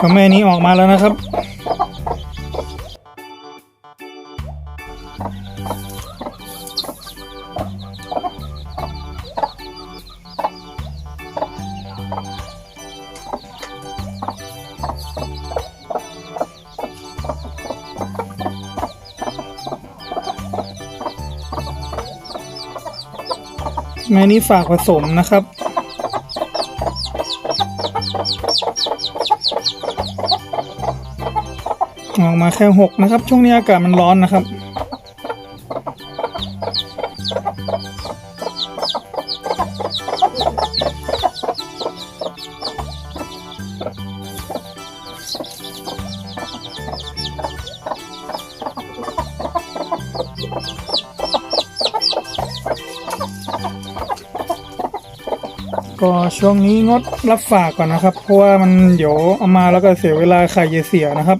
ก็แม่นี้ออกมาแล้วนะครับ แม่นี้ฝากผสมนะครับ ออกมาแค่หกนะครับ ช่วงนี้อากาศมันร้อนนะครับ ก็ช่วงนี้งดรับฝากก่อนนะครับ เพราะว่ามันเดี๋ยวเอามาแล้วก็เสียเวลาไข่จะเสียนะครับ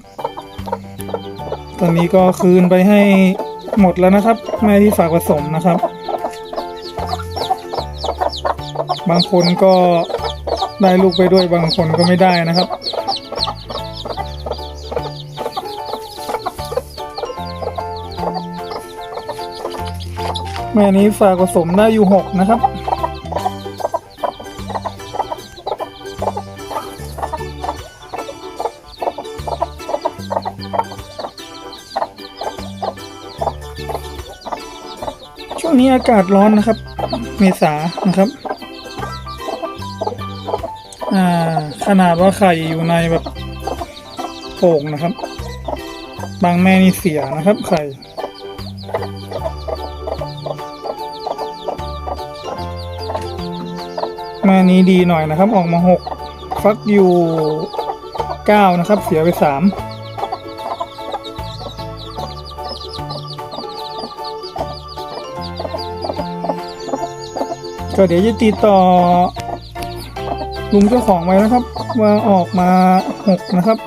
ตอนนี้ก็คืนไปให้หมดแล้วนะครับ แม่ที่ฝากผสมนะครับ บางคนก็ได้ลูกไปด้วยบางคนก็ไม่ได้นะครับแม่นี้ฝากผสมได้อยู่หกนะครับ ช่วงนี้อากาศร้อนนะครับ เมษานะครับ อ่า ขนาดว่าไข่อยู่ในแบบโป่งนะครับ บางแม่นี่เสียนะครับ ไข่แม่นี้ดีหน่อยนะครับ ออกมาหกฟักอยู่เก้านะครับ เสียไปสาม ก็เดี๋ยวจะติดต่อลุงเจ้าของไว้นะครับ ว่าออกมาหกนะครับ